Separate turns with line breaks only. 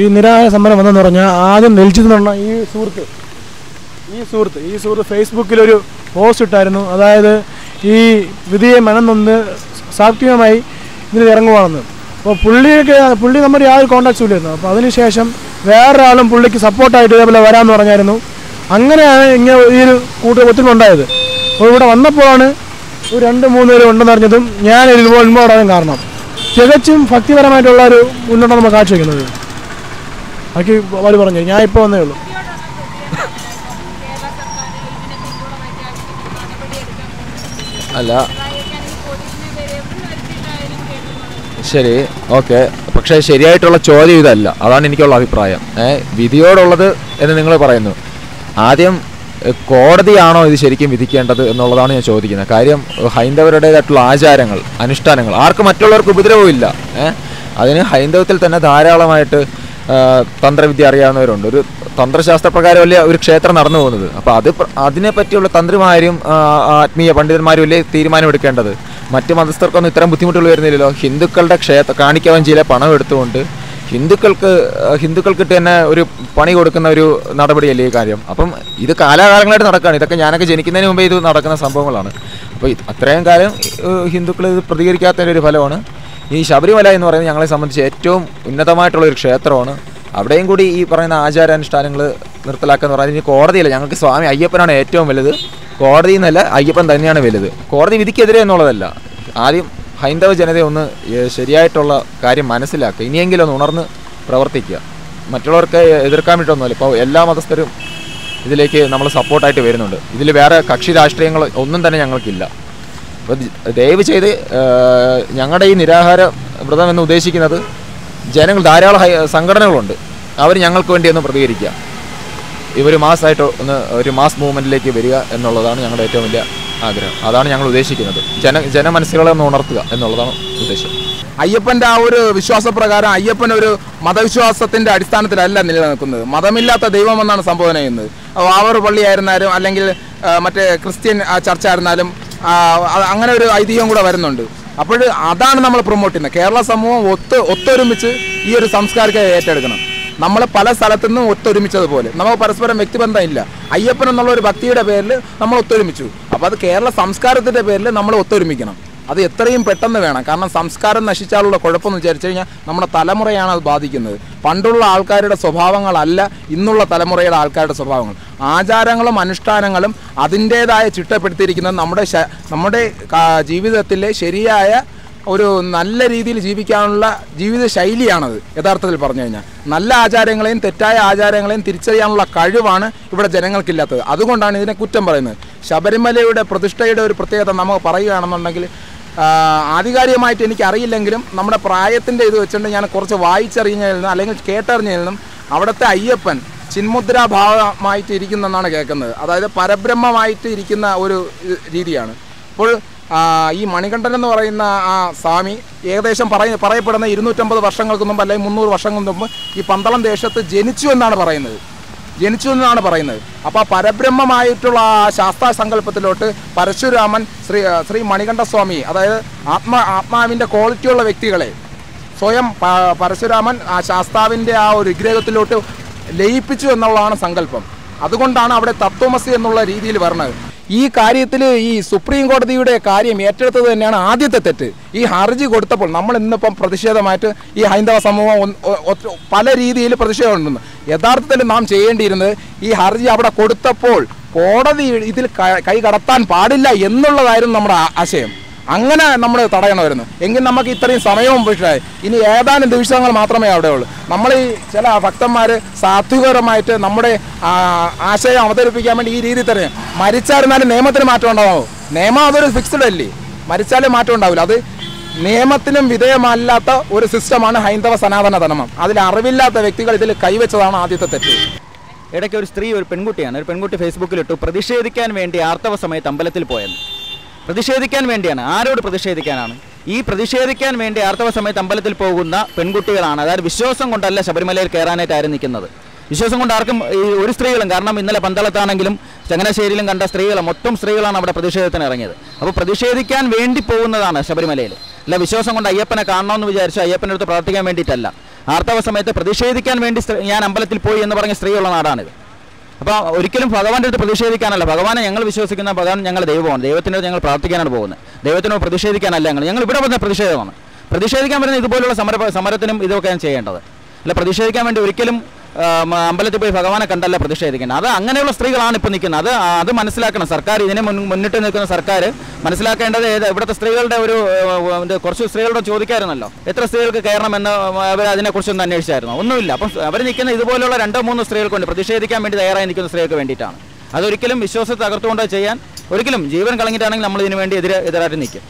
ഈ നിരാഹാര സമരം വന്നെന്ന് പറഞ്ഞാൽ ആദ്യം നെൽജിത്ത് എന്ന് പറഞ്ഞ ഈ സുഹൃത്ത് ഈ സുഹൃത്ത് ഈ സുഹൃത്ത് ഫേസ്ബുക്കിലൊരു പോസ്റ്റ് ഇട്ടായിരുന്നു. അതായത് ഈ വിധിയെ മനം നൊന്ന് സാത്വികമായി ഇതിൽ ഇറങ്ങുവാണെന്ന്. അപ്പോൾ പുള്ളിക്ക് പുള്ളി നമ്മുടെ യാതൊരു കോണ്ടാക്ട്സും ഇല്ലായിരുന്നു. അപ്പോൾ അതിനുശേഷം വേറൊരാളും പുള്ളിക്ക് സപ്പോർട്ടായിട്ട് ഇതേപോലെ വരാമെന്ന് പറഞ്ഞായിരുന്നു. അങ്ങനെയാണ് ഇങ്ങനെ ഈ ഒരു കൂട്ട ഒത്തിരി ഉണ്ടായത്. അപ്പോൾ ഇവിടെ വന്നപ്പോഴാണ് ഒരു രണ്ട് മൂന്ന് പേര് ഉണ്ടെന്ന് അറിഞ്ഞതും ഞാൻ ഇതുപോലെ ഇൻവോൾവ് ആകാൻ കാരണം. തികച്ചും ഭക്തിപരമായിട്ടുള്ള ഒരു മുന്നോട്ടാണ് നമ്മൾ കാഴ്ചവെക്കുന്നത്. ബാക്കി അവർ പറഞ്ഞു. ഞാൻ ഇപ്പോൾ വന്നേ ഉള്ളൂ.
അല്ല. ശരി ഓക്കെ. പക്ഷേ ശരിയായിട്ടുള്ള ചോദ്യം ഇതല്ല. അതാണ് എനിക്കുള്ള അഭിപ്രായം. ഏ വിധിയോടുള്ളത് എന്ന് നിങ്ങൾ പറയുന്നു. ആദ്യം കോടതിയാണോ ഇത് ശരിക്കും വിധിക്കേണ്ടത് എന്നുള്ളതാണ് ഞാൻ ചോദിക്കുന്നത്. കാര്യം ഹൈന്ദവരുടേതായിട്ടുള്ള ആചാരങ്ങൾ അനുഷ്ഠാനങ്ങൾ ആർക്കും മറ്റുള്ളവർക്ക് ഉപദ്രവമില്ല ഏഹ് അതിന് ഹൈന്ദവത്തിൽ തന്നെ ധാരാളമായിട്ട് തന്ത്രവിദ്യ അറിയാവുന്നവരുണ്ട്. ഒരു തന്ത്രശാസ്ത്ര പ്രകാരമല്ലേ ഒരു ക്ഷേത്രം നടന്നു പോകുന്നത്. അപ്പോൾ അത് പ്ര- അതിനെ പറ്റിയുള്ള തന്ത്രിമാരും ആത്മീയ പണ്ഡിതന്മാരും അല്ലേ തീരുമാനമെടുക്കേണ്ടത് മറ്റ് മതസ്ഥർക്കൊന്നും ഇത്തരം ബുദ്ധിമുട്ടുകൾ വരുന്നില്ലല്ലോ. ഹിന്ദുക്കളുടെ ക്ഷേത്ര കാണിക്കവഞ്ചിയിലെ പണം എടുത്തുകൊണ്ട് ഹിന്ദുക്കൾക്ക് ഹിന്ദുക്കൾക്കിട്ട് തന്നെ ഒരു പണി കൊടുക്കുന്ന ഒരു നടപടിയല്ലേ ഈ കാര്യം. അപ്പം ഇത് കാലാകാലങ്ങളായിട്ട് നടക്കുകയാണ് ഇതൊക്കെ ഞാനൊക്കെ ജനിക്കുന്നതിന് മുമ്പേ ഇത് നടക്കുന്ന സംഭവങ്ങളാണ്. അപ്പോൾ അത്രയും കാലം ഹിന്ദുക്കൾ ഇത് പ്രതികരിക്കാത്തതിന്റെ ഒരു ഫലമാണ്. ഈ ശബരിമല എന്ന് പറയുന്നത് ഞങ്ങളെ സംബന്ധിച്ച് ഏറ്റവും ഉന്നതമായിട്ടുള്ള ഒരു ക്ഷേത്രമാണ്. അവിടെയും കൂടി ഈ പറയുന്ന ആചാരാനുഷ്ഠാനങ്ങൾ നിർത്തലാക്കുക എന്ന് പറയുന്നത് കോടതിയില്ല ഞങ്ങൾക്ക് സ്വാമി അയ്യപ്പനാണ് ഏറ്റവും വലുത്. കോടതി എന്നല്ല അയ്യപ്പൻ തന്നെയാണ് വലുത്. കോടതി വിധിക്കെതിരെ എന്നുള്ളതല്ല. ആദ്യം ഹൈന്ദവ ജനതയൊന്ന് ഒന്ന് ശരിയായിട്ടുള്ള കാര്യം മനസ്സിലാക്കുക. ഇനിയെങ്കിലും ഒന്ന് ഉണർന്ന് പ്രവർത്തിക്കുക. മറ്റുള്ളവർക്ക് എതിർക്കാൻ വേണ്ടിയിട്ടൊന്നുമല്ല ഇപ്പോൾ എല്ലാ മതസ്ഥരും ഇതിലേക്ക് നമ്മൾ സപ്പോർട്ടായിട്ട് വരുന്നുണ്ട്. ഇതിൽ വേറെ കക്ഷി രാഷ്ട്രീയങ്ങൾ ഒന്നും തന്നെ ഞങ്ങൾക്കില്ല. അപ്പോൾ ദയവ് ചെയ്ത് ഞങ്ങളുടെ ഈ നിരാഹാര വ്രതം എന്ന് ഉദ്ദേശിക്കുന്നത് ജനങ്ങൾ ധാരാളം സംഘടനകളുണ്ട്. അവർ ഞങ്ങൾക്ക് വേണ്ടി ഒന്ന് പ്രതികരിക്കുക. ഇവർ മാസമായിട്ട് ഒന്ന് ഒരു മാസ് മൂവ്മെന്റിലേക്ക് വരിക എന്നുള്ളതാണ് ഞങ്ങളുടെ ഏറ്റവും വലിയ ആഗ്രഹം. അതാണ് ഞങ്ങൾ ഉദ്ദേശിക്കുന്നത്. ജന ജനമനസ്സുകളെ ഒന്ന് ഉണർത്തുക എന്നുള്ളതാണ് ഉദ്ദേശം.
അയ്യപ്പന്റെ ആ ഒരു വിശ്വാസപ്രകാരം അയ്യപ്പൻ ഒരു മതവിശ്വാസത്തിന്റെ അടിസ്ഥാനത്തിലല്ല നിലനിൽക്കുന്നത്. മതമില്ലാത്ത ദൈവമെന്നാണ് സംബോധന ചെയ്യുന്നത്. ഒരു പള്ളിയായിരുന്നാലും അല്ലെങ്കിൽ മറ്റേ ക്രിസ്ത്യൻ ചർച്ച ആയിരുന്നാലും അങ്ങനെ ഒരു ഐതിഹ്യം കൂടെ വരുന്നുണ്ട്. അപ്പോൾ അതാണ് നമ്മൾ പ്രൊമോട്ട് ചെയ്യുന്നത്. കേരള സമൂഹം ഒത്ത് ഒത്തൊരുമിച്ച് ഈ ഒരു സംസ്കാരത്തെ ഏറ്റെടുക്കണം. നമ്മൾ പല സ്ഥലത്തു നിന്നും ഒത്തൊരുമിച്ചതുപോലെ. നമുക്ക് പരസ്പരം വ്യക്തിബന്ധം ഇല്ല അയ്യപ്പൻ എന്നുള്ള ഒരു ഭക്തിയുടെ പേരിൽ നമ്മൾ ഒത്തൊരുമിച്ചു. അപ്പോൾ അത് കേരള സംസ്കാരത്തിന്റെ പേരിൽ നമ്മൾ ഒത്തൊരുമിക്കണം. അത് എത്രയും പെട്ടെന്ന് വേണം. കാരണം സംസ്കാരം നശിച്ചാലുള്ള കുഴപ്പമെന്ന് വിചാരിച്ചു കഴിഞ്ഞാൽ നമ്മുടെ തലമുറയാണ് അത് ബാധിക്കുന്നത്. പണ്ടുള്ള ആൾക്കാരുടെ സ്വഭാവങ്ങളല്ല ഇന്നുള്ള തലമുറയുടെ ആൾക്കാരുടെ സ്വഭാവങ്ങൾ. ആചാരങ്ങളും അനുഷ്ഠാനങ്ങളും അതിന്റേതായ ചിട്ടപ്പെടുത്തിയിരിക്കുന്നത് നമ്മുടെ നമ്മുടെ ജീവിതത്തിലെ ശരിയായ ഒരു നല്ല രീതിയിൽ ജീവിക്കാനുള്ള ജീവിത ശൈലിയാണത് യഥാർത്ഥത്തിൽ പറഞ്ഞു കഴിഞ്ഞാൽ. നല്ല ആചാരങ്ങളെയും തെറ്റായ ആചാരങ്ങളെയും തിരിച്ചറിയാനുള്ള കഴിവാണ് ഇവിടെ ജനങ്ങൾക്കില്ലാത്തത്. അതുകൊണ്ടാണ് ഇതിനെ കുറ്റം പറയുന്നത്. ശബരിമലയുടെ പ്രതിഷ്ഠയുടെ ഒരു പ്രത്യേകത നമുക്ക് പറയുകയാണെന്നുണ്ടെങ്കിൽ ആധികാരികമായിട്ട് എനിക്കറിയില്ലെങ്കിലും നമ്മുടെ പ്രായത്തിന്റെ ഇത് വെച്ചുകൊണ്ട് ഞാൻ കുറച്ച് വായിച്ചറിഞ്ഞതിൽ നിന്നും അല്ലെങ്കിൽ കേട്ടറിഞ്ഞതിൽ നിന്നും അവിടുത്തെ അയ്യപ്പൻ ചിന്മുദ്രാഭാവമായിട്ട് ഇരിക്കുന്നെന്നാണ് കേൾക്കുന്നത്. അതായത് പരബ്രഹ്മമായിട്ട് ഇരിക്കുന്ന ഒരു രീതിയാണ്. അപ്പോൾ ഈ മണികണ്ഠൻ എന്ന് പറയുന്ന ആ സ്വാമി ഏകദേശം പറയ പറയപ്പെടുന്ന ഇരുന്നൂറ്റമ്പത് വർഷങ്ങൾക്ക് മുമ്പ് അല്ലെങ്കിൽ മുന്നൂറ് വർഷങ്ങൾക്ക് മുമ്പ് ഈ പന്തളം ദേശത്ത് ജനിച്ചു എന്നാണ് പറയുന്നത്. ജനിച്ചു എന്നാണ് പറയുന്നത്. അപ്പോൾ ആ പരബ്രഹ്മമായിട്ടുള്ള ആ ശാസ്ത്ര സങ്കല്പത്തിലോട്ട് പരശുരാമൻ ശ്രീ ശ്രീ മണികണ്ഠസ്വാമി അതായത് ആത്മ ആത്മാവിന്റെ ക്വാളിറ്റിയുള്ള വ്യക്തികളെ സ്വയം പരശുരാമൻ ആ ശാസ്താവിന്റെ ആ ഒരു വിഗ്രഹത്തിലോട്ട് ലയിപ്പിച്ചു എന്നുള്ളതാണ് സങ്കല്പം. അതുകൊണ്ടാണ് അവിടെ തത്വമസി എന്നുള്ള രീതിയിൽ വരുന്നത് ഈ കാര്യത്തിൽ ഈ സുപ്രീം കോടതിയുടെ കാര്യം ഏറ്റെടുത്തത് തന്നെയാണ് ആദ്യത്തെ തെറ്റ്. ഈ ഹർജി കൊടുത്തപ്പോൾ നമ്മൾ ഇന്നിപ്പം പ്രതിഷേധമായിട്ട് ഈ ഹൈന്ദവ സമൂഹം പല രീതിയിൽ പ്രതിഷേധമുണ്ടെന്ന് യഥാർത്ഥത്തിൽ നാം ചെയ്യേണ്ടിയിരുന്നത് ഈ ഹർജി അവിടെ കൊടുത്തപ്പോൾ കോടതി ഇതിൽ കൈ കടത്താൻ പാടില്ല എന്നുള്ളതായിരുന്നു നമ്മുടെ ആശയം. അങ്ങനെ നമ്മൾ തടയണമായിരുന്നു. എങ്കിൽ നമുക്ക് ഇത്രയും സമയവും പക്ഷേ ഇനി ഏതാനും ദിവസങ്ങൾ മാത്രമേ അവിടെ ഉള്ളൂ. നമ്മൾ ഈ ചില ഭക്തന്മാർ സാത്വികപരമായിട്ട് നമ്മുടെ ആശയം അവതരിപ്പിക്കാൻ വേണ്ടി ഈ രീതി തന്നെ മരിച്ചായിരുന്നാലും നിയമത്തിന് മാറ്റം ഉണ്ടാവും. നിയമം അതൊരു ഫിക്സ്ഡ് അല്ലേ? മരിച്ചാലും മാറ്റം ഉണ്ടാവില്ല. അത് നിയമത്തിനും വിധേയമല്ലാത്ത ഒരു സിസ്റ്റമാണ് ഹൈന്ദവ സനാതന ധർമ്മം. അതിൽ അറിവില്ലാത്ത വ്യക്തികൾ ഇതിൽ കൈവച്ചതാണ് ആദ്യത്തെ തെറ്റ്.
ഇടയ്ക്ക് ഒരു സ്ത്രീ ഒരു പെൺകുട്ടിയാണ്. ഒരു പെൺകുട്ടി ഫേസ്ബുക്കിലിട്ടു പ്രതിഷേധിക്കാൻ വേണ്ടി ആർത്തവ സമയത്ത് അമ്പലത്തിൽ പോയെന്ന്. പ്രതിഷേധിക്കാൻ വേണ്ടിയാണ്. ആരോട് പ്രതിഷേധിക്കാനാണ്? ഈ പ്രതിഷേധിക്കാൻ വേണ്ടി ആർത്തവ സമയത്ത് അമ്പലത്തിൽ പോകുന്ന പെൺകുട്ടികളാണ്. അതായത് വിശ്വാസം കൊണ്ടല്ല ശബരിമലയിൽ കയറാനായിട്ട് ആരും നിൽക്കുന്നത്. വിശ്വാസം കൊണ്ട് ആർക്കും ഈ ഒരു സ്ത്രീകളും കാരണം ഇന്നലെ പന്തളത്താണെങ്കിലും ചങ്ങനാശ്ശേരിയിലും കണ്ട സ്ത്രീകൾ മൊത്തം സ്ത്രീകളാണ് അവിടെ പ്രതിഷേധത്തിന് ഇറങ്ങിയത്. അപ്പോൾ പ്രതിഷേധിക്കാൻ വേണ്ടി പോകുന്നതാണ് ശബരിമലയിൽ. അല്ല വിശ്വാസം കൊണ്ട് അയ്യപ്പനെ കാണണമെന്ന് വിചാരിച്ചു അയ്യപ്പന്റെ അടുത്ത് പ്രാർത്ഥിക്കാൻ വേണ്ടിയിട്ടല്ല. ആർത്തവ സമയത്ത് പ്രതിഷേധിക്കാൻ വേണ്ടി ഞാൻ അമ്പലത്തിൽ പോയി എന്ന് പറഞ്ഞ സ്ത്രീയുള്ള നാടാണിത്. അപ്പോൾ ഒരിക്കലും ഭഗവാന്റെ അടുത്ത് പ്രതിഷേധിക്കാനല്ല. ഭഗവാനെ ഞങ്ങൾ വിശ്വസിക്കുന്ന ഭഗവാൻ ഞങ്ങൾ ദൈവമാണ്. ദൈവത്തിനോട് ഞങ്ങൾ പ്രാർത്ഥിക്കാനാണ് പോകുന്നത്. ദൈവത്തിനോട് പ്രതിഷേധിക്കാനല്ല ഞങ്ങൾ. ഞങ്ങൾ ഇവിടെ വന്ന പ്രതിഷേധമാണ്. പ്രതിഷേധിക്കാൻ വരുന്ന ഇതുപോലുള്ള സമര സമരത്തിനും ഇതൊക്കെയാണ് ചെയ്യേണ്ടത്. അല്ല പ്രതിഷേധിക്കാൻ വേണ്ടി ഒരിക്കലും അമ്പലത്തിൽ പോയി ഭഗവാനെ കണ്ടല്ല പ്രതിഷേധിക്കുന്നത് അത് അങ്ങനെയുള്ള സ്ത്രീകളാണ് ഇപ്പോൾ നിൽക്കുന്നത്. അത് അത് മനസ്സിലാക്കണം. സർക്കാർ ഇതിനെ മുന്നിട്ട് നിൽക്കുന്ന സർക്കാർ മനസ്സിലാക്കേണ്ടത് ഏത് ഇവിടുത്തെ സ്ത്രീകളുടെ ഒരു കുറച്ച് സ്ത്രീകളോട് ചോദിക്കായിരുന്നല്ലോ. എത്ര സ്ത്രീകൾക്ക് കയറണമെന്ന് അവർ അതിനെക്കുറിച്ചൊന്ന് അന്വേഷിച്ചായിരുന്നു. ഒന്നുമില്ല. അപ്പം അവർ നിൽക്കുന്ന ഇതുപോലുള്ള രണ്ടോ മൂന്നോ സ്ത്രീകൾക്കുണ്ട്. പ്രതിഷേധിക്കാൻ വേണ്ടി തയ്യാറായി നിൽക്കുന്ന സ്ത്രീകൾക്ക് വേണ്ടിയിട്ടാണ്. അതൊരിക്കലും വിശ്വാസത്തെ തകർത്തുകൊണ്ട് ചെയ്യാൻ ഒരിക്കലും ജീവൻ കളഞ്ഞിട്ടാണെങ്കിൽ നമ്മൾ ഇതിനു വേണ്ടി എതിരെ എതിരായിട്ട് നിൽക്കും.